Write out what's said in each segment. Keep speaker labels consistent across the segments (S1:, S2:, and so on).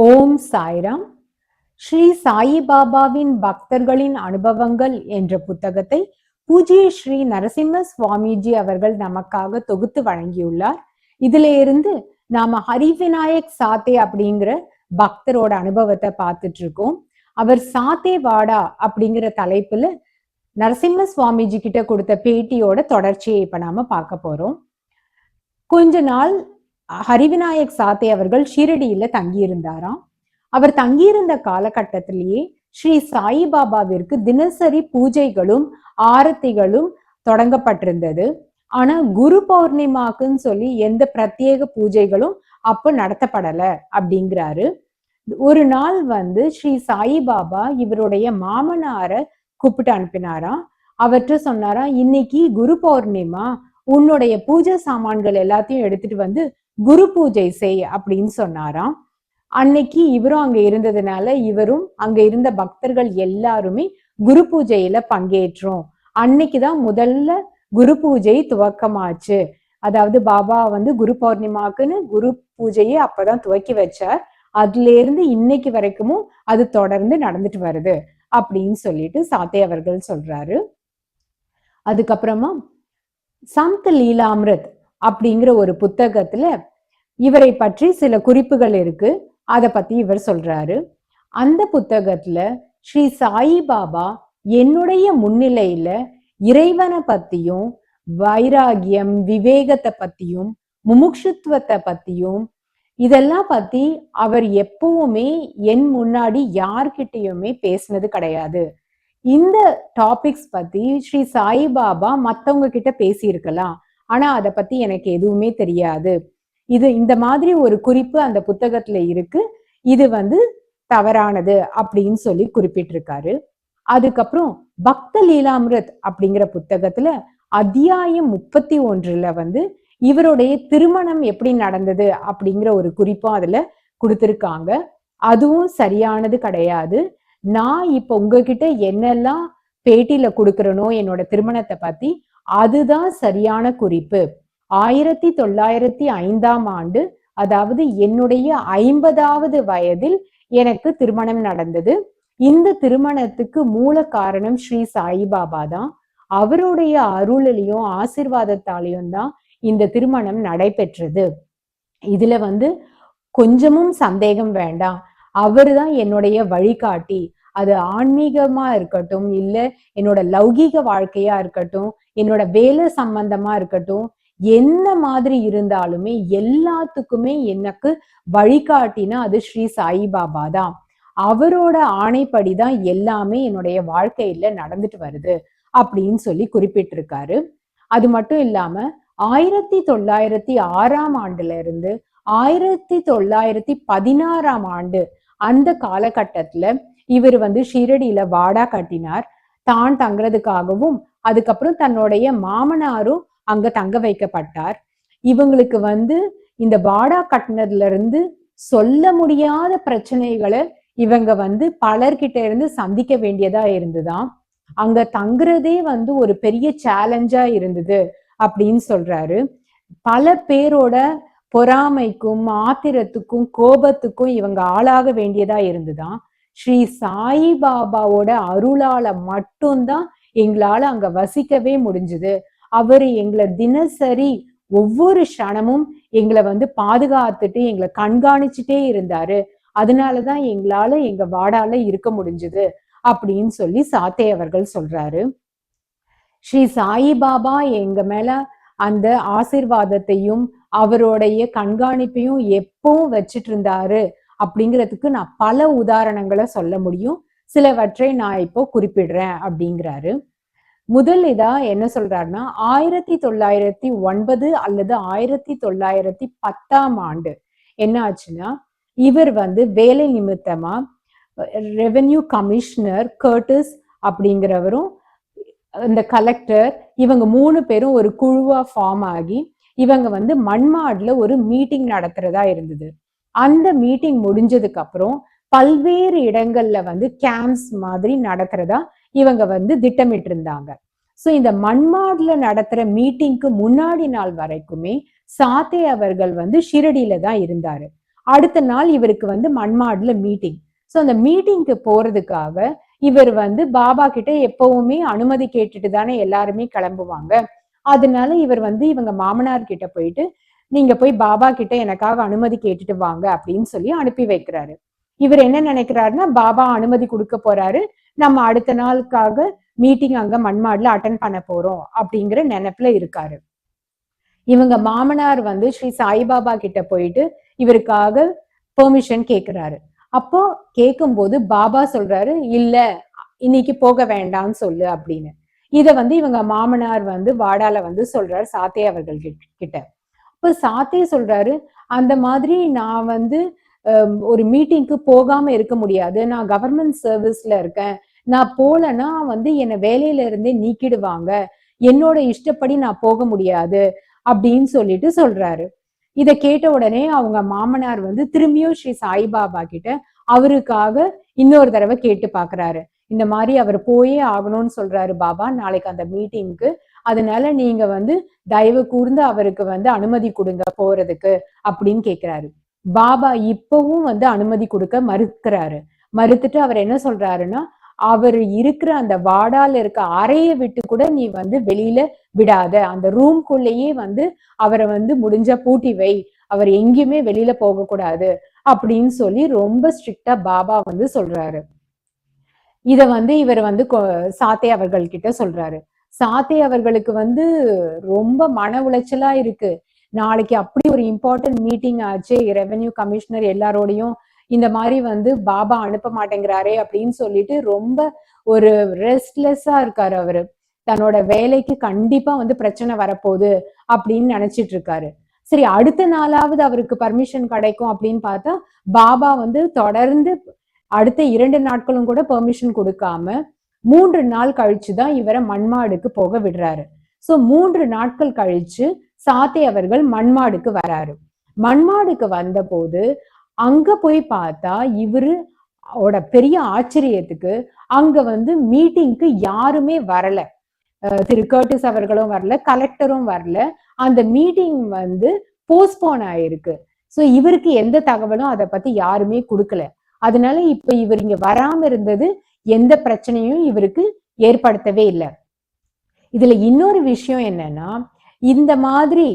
S1: ஓம் சாய்ராம். ஸ்ரீ சாயிபாபாவின் பக்தர்களின் அனுபவங்கள் என்ற புத்தகத்தை பூஜ்ய ஸ்ரீ நரசிம்ம சுவாமிஜி அவர்கள் நமக்காக தொகுத்து வழங்கியுள்ளார். இதுல இருந்து நாம ஹரிவிநாயக் சாத்தே அப்படிங்கிற பக்தரோட அனுபவத்தை பார்த்துட்டு இருக்கோம். அவர் சாத்தே வாடா அப்படிங்கிற தலைப்புல நரசிம்ம சுவாமிஜி கிட்ட கொடுத்த பேட்டியோட தொடர்ச்சியை இப்ப நாம பார்க்க போறோம். கொஞ்ச நாள் ஹரிவிநாயக் சாத்தே அவர்கள் ஷீரடியில தங்கியிருந்தாராம். அவர் தங்கியிருந்த காலகட்டத்திலேயே ஸ்ரீ சாயிபாபாவிற்கு தினசரி பூஜைகளும் ஆரத்திகளும் தொடங்கப்பட்டிருந்தது. ஆனா குரு பௌர்ணிமாக்குன்னு சொல்லி எந்த பிரத்யேக பூஜைகளும் அப்ப நடத்தப்படல அப்படிங்கிறாரு. ஒரு நாள் வந்து ஸ்ரீ சாயிபாபா இவருடைய மாமனார கூப்பிட்டு அனுப்பினாராம். அவர்கிட்ட சொன்னாரா இன்னைக்கு குரு பௌர்ணிமா உன்னுடைய பூஜை சாமான்கள் எல்லாத்தையும் எடுத்துட்டு வந்து குரு பூஜை செய் அப்படின்னு சொன்னாராம். அன்னைக்கு இவரும் அங்க இருந்ததுனால இவரும் அங்க இருந்த பக்தர்கள் எல்லாருமே குரு பூஜையில பங்கேற்றோம். அன்னைக்குதான் முதல்ல குரு பூஜை துவக்கமாச்சு. அதாவது பாபா வந்து குரு பௌர்ணிமாக்குன்னு குரு பூஜையை அப்பதான் துவக்கி வச்சார். அதுல இருந்து இன்னைக்கு வரைக்கும் அது தொடர்ந்து நடந்துட்டு வருது அப்படின்னு சொல்லிட்டு சாத்தே அவர்கள் சொல்றாரு. அதுக்கப்புறமா சந்த் லீலாமிரத் அப்படிங்கிற ஒரு புத்தகத்துல இவரை பற்றி சில குறிப்புகள் இருக்கு. அதை பத்தி இவர் சொல்றாரு. அந்த புத்தகத்துல ஸ்ரீ சாயி பாபா என்னுடைய முன்னிலையில இறைவனை பத்தியும் வைராகியம் விவேகத்தை பத்தியும் முமுட்சுத்துவத்தை பத்தியும் இதெல்லாம் பத்தி அவர் எப்பவுமே என் முன்னாடி யார்கிட்டயுமே பேசினது கிடையாது. இந்த டாபிக்ஸ் பத்தி ஸ்ரீ சாய்பாபா மத்தவங்க கிட்ட பேசியிருக்கலாம். ஆனா அதை பத்தி எனக்கு எதுவுமே தெரியாது. இது இந்த மாதிரி ஒரு குறிப்பு அந்த புத்தகத்துல இருக்கு. இது வந்து தவறானது அப்படின்னு சொல்லி குறிப்பிட்டிருக்காரு. அதுக்கப்புறம் பக்த லீலாமிரத் அப்படிங்கிற புத்தகத்துல அத்தியாயம் முப்பத்தி ஒன்றுல வந்து இவருடைய திருமணம் எப்படி நடந்தது அப்படிங்கிற ஒரு குறிப்பும் அதுல கொடுத்திருக்காங்க. அதுவும் சரியானது கிடையாது. நான் இப்ப உங்ககிட்ட என்னெல்லாம் பேட்டியில கொடுக்கறனோ என்னோட திருமணத்தை பத்தி அதுதான் சரியான குறிப்பு. ஆயிரத்தி தொள்ளாயிரத்தி ஐந்தாம் ஆண்டு அதாவது என்னுடைய ஐம்பதாவது வயதில் எனக்கு திருமணம் நடந்தது. இந்த திருமணத்துக்கு மூல காரணம் ஸ்ரீ சாயிபாபா தான். அவருடைய அருளிலையும் ஆசிர்வாதத்தாலையும் தான் இந்த திருமணம் நடைபெற்றது. இதுல வந்து கொஞ்சமும் சந்தேகம் வேண்டாம். அவர் தான் என்னுடைய வழிகாட்டி. அது ஆன்மீகமா இருக்கட்டும் இல்ல என்னோட லௌகீக வாழ்க்கையா இருக்கட்டும் என்னோட வேலை சம்பந்தமா இருக்கட்டும் என்ன மாதிரி இருந்தாலுமே எல்லாத்துக்குமே எனக்கு வழிகாட்டினா அது ஸ்ரீ சாயிபாபா தான். அவரோட ஆணைப்படி தான் எல்லாமே என்னுடைய வாழ்க்கையில நடந்துட்டு வருது அப்படின்னு சொல்லி குறிப்பிட்டிருக்காரு. அது மட்டும் இல்லாம ஆயிரத்தி தொள்ளாயிரத்தி ஆறாம் ஆண்டுல இருந்து ஆயிரத்தி தொள்ளாயிரத்தி பதினாறாம் ஆண்டு அந்த காலகட்டத்துல இவர் வந்து ஷிரடியில வாடா கட்டினார். தான் தங்குறதுக்காகவும் அதுக்கப்புறம் தன்னுடைய மாமனாரும் அங்க தங்க வைக்கப்பட்டார். இவங்களுக்கு வந்து இந்த வாடா கட்டினதுல இருந்து சொல்ல முடியாத பிரச்சனைகளை இவங்க வந்து பலர்கிட்ட இருந்து சந்திக்க வேண்டியதா இருந்துதான் அங்க தங்குறதே வந்து ஒரு பெரிய சேலஞ்சா இருந்தது அப்படின்னு சொல்றாரு. பல பேரோட பொறாமைக்கும் ஆத்திரத்துக்கும் கோபத்துக்கும் இவங்க ஆளாக வேண்டியதா இருந்துதான் ஸ்ரீ சாயி பாபாவோட அருளால மட்டும்தான் எங்களால அங்க வசிக்கவே முடிஞ்சுது. அவரு எங்களை தினசரி ஒவ்வொரு க்ஷணமும் எங்களை வந்து பாதுகாத்துட்டு எங்களை கண்காணிச்சுட்டே இருந்தாரு. அதனாலதான் எங்களால எங்க வாடால இருக்க முடிஞ்சது அப்படின்னு சொல்லி சாத்தே அவர்கள் சொல்றாரு. ஸ்ரீ சாயிபாபா எங்க மேல அந்த ஆசிர்வாதத்தையும் அவருடைய கண்காணிப்பையும் எப்பவும் வச்சிட்டு இருந்தாரு. அப்படிங்கிறதுக்கு நான் பல உதாரணங்களை சொல்ல முடியும். சிலவற்றை நான் இப்போ குறிப்பிடுறேன் அப்படிங்கிறாரு. முதல் இதா என்ன சொல்றாருன்னா ஆயிரத்தி தொள்ளாயிரத்தி ஒன்பது அல்லது ஆயிரத்தி தொள்ளாயிரத்தி பத்தாம் ஆண்டு என்ன ஆச்சுன்னா இவர் வந்து வேலை நிமித்தமா ரெவென்யூ கமிஷனர் கர்டிஸ் அப்படிங்கிறவரும் இந்த கலெக்டர் இவங்க மூணு பேரும் ஒரு குழுவா ஃபார்ம் ஆகி இவங்க வந்து மண்மாடுல ஒரு மீட்டிங் நடத்துறதா இருந்தது. அந்த மீட்டிங் முடிஞ்சதுக்கு அப்புறம் பல்வேறு இடங்கள்ல வந்து கேம்ப்ஸ் மாதிரி நடத்துறதா இவங்க வந்து திட்டமிட்டு இருந்தாங்க ஸோ இந்த மண்மாடுல நடத்துற மீட்டிங்க்கு முன்னாடி நாள் வரைக்குமே சாத்தே அவர்கள் வந்து ஷிரடியில தான் இருந்தாரு. அடுத்த நாள் இவருக்கு வந்து மண்மாடுல மீட்டிங் ஸோ அந்த மீட்டிங்க்கு போறதுக்காக இவர் வந்து பாபா கிட்ட எப்பவுமே அனுமதி கேட்டுட்டு தானே எல்லாருமே கிளம்புவாங்க. அதனால இவர் வந்து இவங்க மாமனார் கிட்ட போயிட்டு நீங்க போய் பாபா கிட்ட எனக்காக அனுமதி கேட்டுட்டு வாங்க அப்படின்னு சொல்லி அனுப்பி வைக்கிறாரு. இவர் என்ன நினைக்கிறாருன்னா பாபா அனுமதி கொடுக்க போறாரு. நம்ம அடுத்த நாளுக்காக மீட்டிங் அங்க மண்மாடுல அட்டன் பண்ண போறோம் அப்படிங்கிற நினைப்புல இருக்காரு. இவங்க மாமனார் வந்து ஸ்ரீ சாய்பாபா கிட்ட போயிட்டு இவருக்காக பெர்மிஷன் கேக்குறாரு. அப்போ கேட்கும்போது பாபா சொல்றாரு இல்ல இன்னைக்கு போக வேண்டாம்னு சொல்லு அப்படின்னு. இத வந்து இவங்க மாமனார் வந்து வாடால வந்து சொல்றாரு சாத்தே அவர்கள் கிட்ட. இப்போ சாத்தே சொல்றாரு அந்த மாதிரி நான் வந்து ஒரு மீட்டிங்க்கு போகாம இருக்க முடியாது. நான் கவர்மெண்ட் சர்வீஸ்ல இருக்கேன். நான் போலன்னா வந்து என்னை வேலையில இருந்தே நீக்கிடுவாங்க. என்னோட இஷ்டப்படி நான் போக முடியாது அப்படின்னு சொல்லிட்டு சொல்றாரு. இதை கேட்ட உடனே அவங்க மாமனார் வந்து திரும்பியும் ஸ்ரீ சாய்பாபா கிட்ட அவருக்காக இன்னொரு தடவை கேட்டு பாக்குறாரு. இந்த மாதிரி அவர் போயே ஆகணும்னு சொல்றாரு பாபா. நாளைக்கு அந்த மீட்டிங்க்கு அதனால நீங்க வந்து தயவு கூர்ந்து அவருக்கு வந்து அனுமதி கொடுங்க போறதுக்கு அப்படின்னு கேக்குறாரு. பாபா இப்பவும் வந்து அனுமதி கொடுக்க மறுக்கிறாரு. மறுத்துட்டு அவர் என்ன சொல்றாருன்னா அவர் இருக்கிற அந்த வாடால இருக்க அறையை விட்டு கூட நீ வந்து வெளியில விடாத. அந்த ரூம்குள்ளேயே வந்து அவரை வந்து முடிஞ்ச பூட்டி வை. அவர் எங்கேயுமே வெளியில போக கூடாது அப்படின்னு சொல்லி ரொம்ப ஸ்ட்ரிக்டா பாபா வந்து சொல்றாரு. இத வந்து இவர் வந்து கொ- சாத்தே அவர்கள் கிட்ட சொல்றாரு. சாத்தே அவர்களுக்கு வந்து ரொம்ப மன உளைச்சலா இருக்கு. நாளைக்கு அப்படி ஒரு இம்பார்ட்டன்ட் மீட்டிங் ஆச்சு. ரெவென்யூ கமிஷனர் எல்லாரோடையும் இந்த மாதிரி வந்து பாபா அனுப்ப மாட்டேங்கிறாரே அப்படின்னு சொல்லிட்டு ரொம்ப ஒரு ரெஸ்ட்லெஸ்ஸா இருக்காரு அவரு. தன்னோட வேலைக்கு கண்டிப்பா வந்து பிரச்சனை வரப்போகுது அப்படின்னு நினைச்சிட்டு இருக்காரு. சரி அடுத்த நாளாவது அவருக்கு பர்மிஷன் கிடைக்கும் அப்படின்னு பார்த்தா பாபா வந்து தொடர்ந்து அடுத்த இரண்டு நாட்களும் கூட பெர்மிஷன் கொடுக்காம மூன்று நாள் கழிச்சு தான் இவரை மண்மாடுக்கு போக விடுறாரு. சோ மூன்று நாட்கள் கழிச்சு சாத்தே அவர்கள் மண்மாடுக்கு வராரு. மண்மாடுக்கு வந்தபோது அங்க போய் பார்த்தா இவரு ஓட பெரிய ஆச்சரியத்துக்கு அங்க வந்து மீட்டிங்க்கு யாருமே வரல. அஹ் திரு கர்டிஸ் அவர்களும் வரல கலெக்டரும் வரல. அந்த மீட்டிங் வந்து போஸ்ட்போன் ஆயிருக்கு. சோ இவருக்கு எந்த தகவலும் அதை பத்தி யாருமே கொடுக்கல. அதனால இப்ப இவர் இங்க வராம இருந்தது எந்த பிரச்சனையும் இவருக்கு ஏற்படுத்தவே இல்லை. இதுல இன்னொரு விஷயம் என்னன்னா இந்த மாதிரி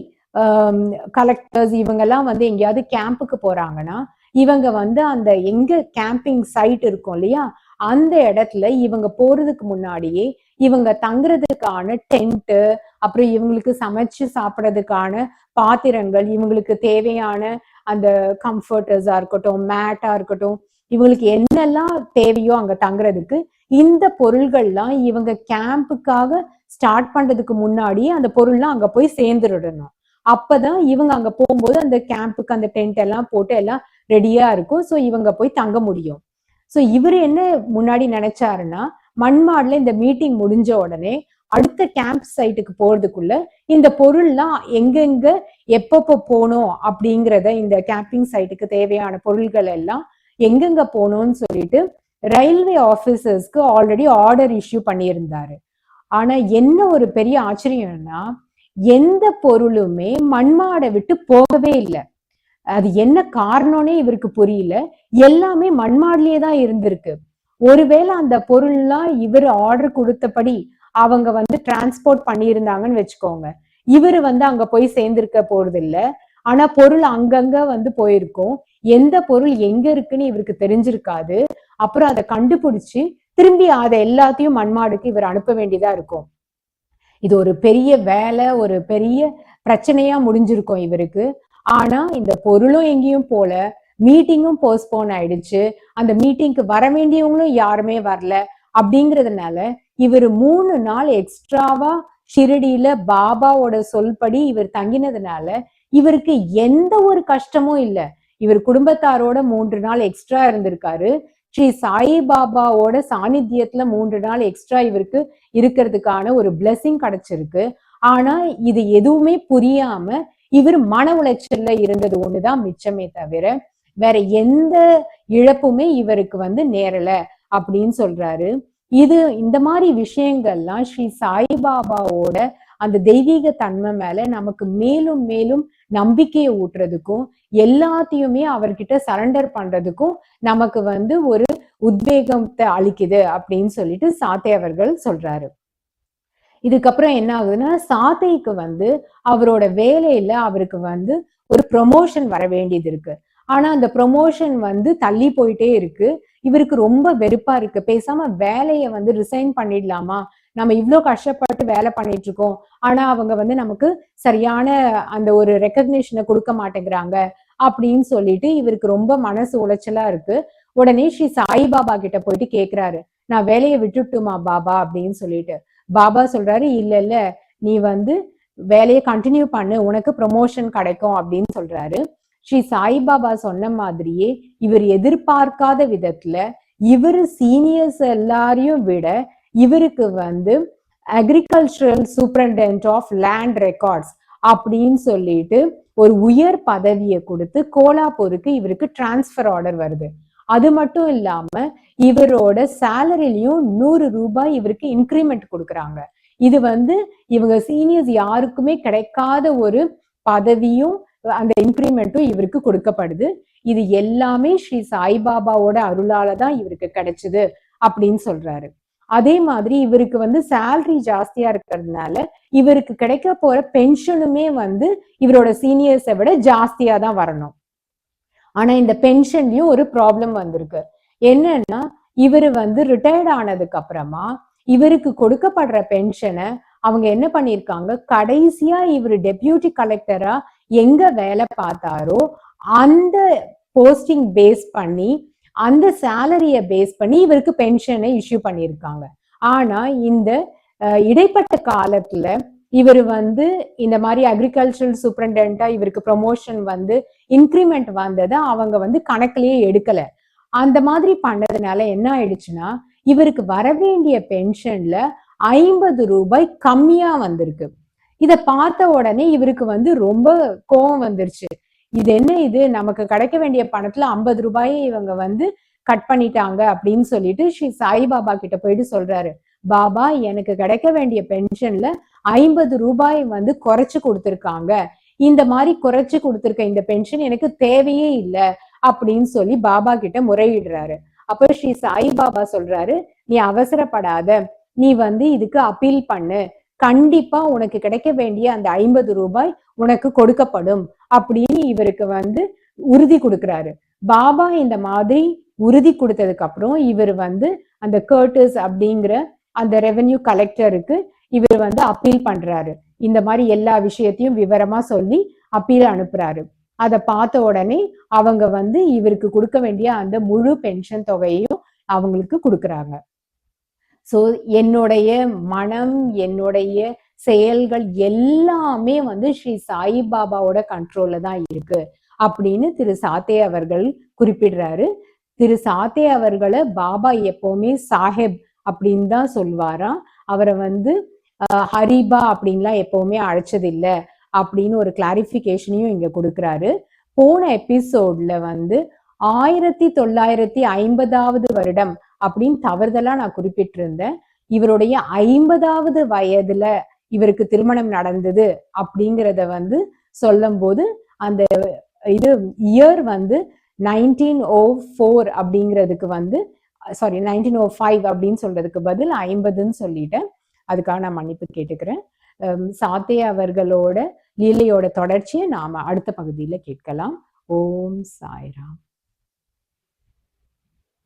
S1: கலெக்டர்ஸ் இவங்கெல்லாம் வந்து எங்கேயாவது கேம்புக்கு போறாங்கன்னா இவங்க வந்து அந்த எங்க கேம்பிங் சைட் இருக்கும் இல்லையா அந்த இடத்துல இவங்க போறதுக்கு முன்னாடியே இவங்க தங்குறதுக்கான டென்ட்டு அப்புறம் இவங்களுக்கு சமைச்சு சாப்பிட்றதுக்கான பாத்திரங்கள் இவங்களுக்கு தேவையான அந்த கம்ஃபர்டர்ஸா இருக்கட்டும் மேட்டா இருக்கட்டும் இவங்களுக்கு என்னெல்லாம் தேவையோ அங்க தங்குறதுக்கு இந்த பொருள்கள்லாம் இவங்க கேம்புக்காக ஸ்டார்ட் பண்றதுக்கு முன்னாடியே அந்த பொருள்லாம் அங்க போய் சேர்ந்துடணும். அப்பதான் இவங்க அங்க போகும்போது அந்த கேம்புக்கு அந்த டென்ட் எல்லாம் போட்டு எல்லாம் ரெடியா இருக்கும். ஸோ இவங்க போய் தங்க முடியும். ஸோ இவர் என்ன முன்னாடி நினைச்சாருன்னா மண்மாடுல இந்த மீட்டிங் முடிஞ்ச உடனே அடுத்த கேம்ப் சைட்டுக்கு போறதுக்குள்ள இந்த பொருள்லாம் எங்கெங்க எப்பப்போ போகணும் அப்படிங்கிறத இந்த கேம்பிங் சைட்டுக்கு தேவையான பொருள்கள் எல்லாம் எங்கெங்க போகணும்னு சொல்லிட்டு ரயில்வே ஆபீசர்ஸ்க்கு ஆல்ரெடி ஆர்டர் இஷ்யூ பண்ணியிருந்தாரு. ஆனா என்ன ஒரு பெரிய ஆச்சரியம்னா எந்த பொருளுமே மண்மாடை விட்டு போகவே இல்லை. அது என்ன காரணம்னே இவருக்கு புரியல. எல்லாமே மண்மாடிலேயே தான் இருந்திருக்கு. ஒருவேளை அந்த பொருள்லாம் இவர் ஆர்டர் கொடுத்தபடி அவங்க வந்து டிரான்ஸ்போர்ட் பண்ணியிருந்தாங்கன்னு வச்சுக்கோங்க. இவர் வந்து அங்க போய் சேர்ந்திருக்க போறது இல்லை ஆனா பொருள் அங்கங்க வந்து போயிருக்கும். எந்த பொருள் எங்க இருக்குன்னு இவருக்கு தெரிஞ்சிருக்காது. அப்புறம் அதை கண்டுபிடிச்சு திரும்பி அதை எல்லாத்தையும் மண்மாடுக்கு இவர் அனுப்ப வேண்டியதா இருக்கும். இது ஒரு பெரிய வேலை ஒரு பெரிய பிரச்சனையா முடிஞ்சிருக்கும் இவருக்கு. ஆனா இந்த பொருளும் எங்கேயும் போல மீட்டிங்கும் போஸ்ட்போன் ஆயிடுச்சு. அந்த மீட்டிங்க்கு வர வேண்டியவங்களும் யாருமே வரல. அப்படிங்கறதுனால இவர் மூணு நாள் எக்ஸ்ட்ராவா ஷிரடியில பாபாவோட சொல்படி இவர் தங்கினதுனால இவருக்கு எந்த ஒரு கஷ்டமும் இல்ல. இவர் குடும்பத்தாரோட மூன்று நாள் எக்ஸ்ட்ரா இருந்திருக்காரு. ஸ்ரீ சாயிபாபாவோட சாநித்தியத்துல மூன்று நாள் எக்ஸ்ட்ரா இவருக்கு இருக்கிறதுக்கான ஒரு பிளெஸிங் கிடைச்சிருக்கு. ஆனா இது எதுவுமே புரியாம இவர் மன உளைச்சல்ல இருந்தது ஒண்ணுதான் மிச்சமே தவிர வேற எந்த இழப்புமே இவருக்கு வந்து நேரல அப்படின்னு சொல்றாரு. இது இந்த மாதிரி விஷயங்கள்லாம் ஸ்ரீ சாய்பாபாவோட அந்த தெய்வீக தன்மை மேல நமக்கு மேலும் மேலும் நம்பிக்கையை ஊட்டுறதுக்கும் எல்லாத்தையுமே அவர்கிட்ட சரண்டர் பண்றதுக்கும் நமக்கு வந்து ஒரு உத்வேகத்தை அளிக்குது அப்படின்னு சொல்லிட்டு சாத்தை அவர்கள் சொல்றாரு. இதுக்கப்புறம் என்ன ஆகுதுன்னா சாத்தைக்கு வந்து அவரோட வேலையில அவருக்கு வந்து ஒரு ப்ரொமோஷன் வர வேண்டியது இருக்கு. ஆனா அந்த ப்ரொமோஷன் வந்து தள்ளி போயிட்டே இருக்கு. இவருக்கு ரொம்ப வெறுப்பா இருக்கு. பேசாம வேலையை வந்து ரிசைன் பண்ணிடலாமா? நம்ம இவ்ளோ கஷ்டப்பட்டு வேலை பண்ணிட்டு இருக்கோம் ஆனா அவங்க வந்து நமக்கு சரியான அந்த ஒரு ரெக்கக்னேஷனை கொடுக்க மாட்டேங்கிறாங்க அப்படின்னு சொல்லிட்டு இவருக்கு ரொம்ப மனசு உளைச்சலா இருக்கு. உடனே ஸ்ரீ சாய்பாபா கிட்ட போயிட்டு கேக்குறாரு. நான் வேலையை விட்டுட்டுமா பாபா? அப்படின்னு சொல்லிட்டு. பாபா சொல்றாரு இல்ல இல்ல. நீ வந்து வேலையை கண்டினியூ பண்ணு. உனக்கு ப்ரொமோஷன் கிடைக்கும். அப்படின்னு சொல்றாரு. ஸ்ரீ சாய்பாபா சொன்ன மாதிரியே இவர் எதிர்பார்க்காத விதத்துல இவர் சீனியர்ஸ் எல்லாரையும் விட இவருக்கு வந்து agricultural superintendent of land records அப்படின்னு சொல்லிட்டு ஒரு உயர் பதவியை கொடுத்து கோலாப்பூருக்கு இவருக்கு டிரான்ஸ்ஃபர் ஆர்டர் வருது. அது மட்டும் இல்லாம இவரோட சேலரிலையும் நூறு ரூபாய் இவருக்கு இன்க்ரிமெண்ட் கொடுக்குறாங்க. இது வந்து இவங்க சீனியர்ஸ் யாருக்குமே கிடைக்காத ஒரு பதவியும் அந்த இன்க்ரிமெண்ட்டும் இவருக்கு கொடுக்கப்படுது. இது எல்லாமே ஸ்ரீ சாய்பாபாவோட அருளால தான் இவருக்கு கிடைச்சது அப்படின்னு சொல்றாரு. அதே மாதிரி இவருக்கு வந்து சேலரி ஜாஸ்தியா இருக்கிறதுனால இவருக்கு கிடைக்க போற பென்ஷனுமே வந்து இவரோட சீனியர்ஸை விட ஜாஸ்தியா தான் வரணும். ஆனா இந்த பென்ஷன்லயும் ஒரு ப்ராப்ளம் வந்திருக்கு. என்னன்னா இவர் வந்து ரிட்டையர்ட் ஆனதுக்கு அப்புறமா இவருக்கு கொடுக்கப்படுற பென்ஷனை அவங்க என்ன பண்ணிருக்காங்க கடைசியா இவர் டெபியூட்டி கலெக்டரா எங்க வேலை பார்த்தாரோ அந்த போஸ்டிங் பேஸ் பண்ணி அந்த சேலரிய பேஸ் பண்ணி இவருக்கு பென்ஷனை இஷ்யூ பண்ணியிருக்காங்க. ஆனா இந்த இடைப்பட்ட காலத்துல இவர் வந்து இந்த மாதிரி அக்ரிகல்ச்சரல் சூப்பரண்டா இவருக்கு ப்ரொமோஷன் வந்து இன்க்ரிமெண்ட் வந்ததை அவங்க வந்து கணக்கிலேயே எடுக்கல. அந்த மாதிரி பண்ணதுனால என்ன ஆயிடுச்சுன்னா இவருக்கு வரவேண்டிய பென்ஷன்ல ஐம்பது ரூபாய் கம்மியா வந்திருக்கு. இத பார்த்த உடனே இவருக்கு வந்து ரொம்ப கோபம் வந்துருச்சு. இது என்ன இது? நமக்கு கிடைக்க வேண்டிய பணத்துல ஐம்பது ரூபாயை இவங்க வந்து கட் பண்ணிட்டாங்க அப்படின்னு சொல்லிட்டு ஸ்ரீ சாய்பாபா கிட்ட போயிட்டு சொல்றாரு. பாபா எனக்கு கிடைக்க வேண்டிய பென்ஷன்ல ஐம்பது ரூபாய் வந்து குறைச்சு கொடுத்துருக்காங்க. இந்த மாதிரி குறைச்சு கொடுத்துருக்க இந்த பென்ஷன் எனக்கு தேவையே இல்லை அப்படின்னு சொல்லி பாபா கிட்ட முறையிடுறாரு. அப்ப ஸ்ரீ சாய்பாபா சொல்றாரு நீ அவசரப்படாத. நீ வந்து இதுக்கு அப்பீல் பண்ணு. கண்டிப்பா உனக்கு கிடைக்க வேண்டிய அந்த ஐம்பது ரூபாய் உனக்கு கொடுக்கப்படும் அப்படின்னு இவருக்கு வந்து உறுதி கொடுக்குறாரு. பாபா இந்த மாதிரி உறுதி கொடுத்ததுக்கு அப்புறம் இவர் வந்து அந்த கர்டஸ் அப்படிங்கிற அந்த ரெவென்யூ கலெக்டருக்கு இவர் வந்து அப்பீல் பண்றாரு. இந்த மாதிரி எல்லா விஷயத்தையும் விவரமா சொல்லி அப்பீல் அனுப்புறாரு. அதை பார்த்த உடனே அவங்க வந்து இவருக்கு கொடுக்க வேண்டிய அந்த முழு பென்ஷன் தொகையையும் அவங்களுக்கு கொடுக்குறாங்க. ஸோ என்னுடைய மனம் என்னுடைய செயல்கள் எல்லாமே வந்து ஸ்ரீ சாய்பாபாவோட கண்ட்ரோல்ல தான் இருக்கு அப்படின்னு திரு சாத்தே அவர்கள் குறிப்பிடுறாரு. திரு சாத்தே அவர்களை பாபா எப்பவுமே சாஹேப் அப்படின்னு தான் சொல்வாராம் அவரை வந்து ஹரிபா அப்படின்லாம் எப்பவுமே அழைச்சது இல்லை அப்படின்னு ஒரு கிளாரிபிகேஷனையும் இங்க கொடுக்குறாரு. போன எபிசோட்ல வந்து ஆயிரத்தி தொள்ளாயிரத்தி ஐம்பதாவது வருடம் அப்படின்னு தவறுதலா நான் குறிப்பிட்டிருந்தேன். இவருடைய ஐம்பதாவது வயதுல இவருக்கு திருமணம் நடந்தது அப்படிங்கிறத வந்து சொல்லும் போது அந்த இது இயர் வந்து நைன்டீன் ஓ ஃபோர் அப்படிங்கிறதுக்கு வந்து சாரி நைன்டீன் ஓ ஃபைவ் அப்படின்னு சொல்றதுக்கு பதில் ஐம்பதுன்னு சொல்லிட்டேன். அதுக்காக நான் மன்னிப்பு கேட்டுக்கிறேன். சாத்தே அவர்களோட லீலையோட தொடர்ச்சியை நாம அடுத்த பகுதியில கேட்கலாம். ஓம் சாய்ராம்.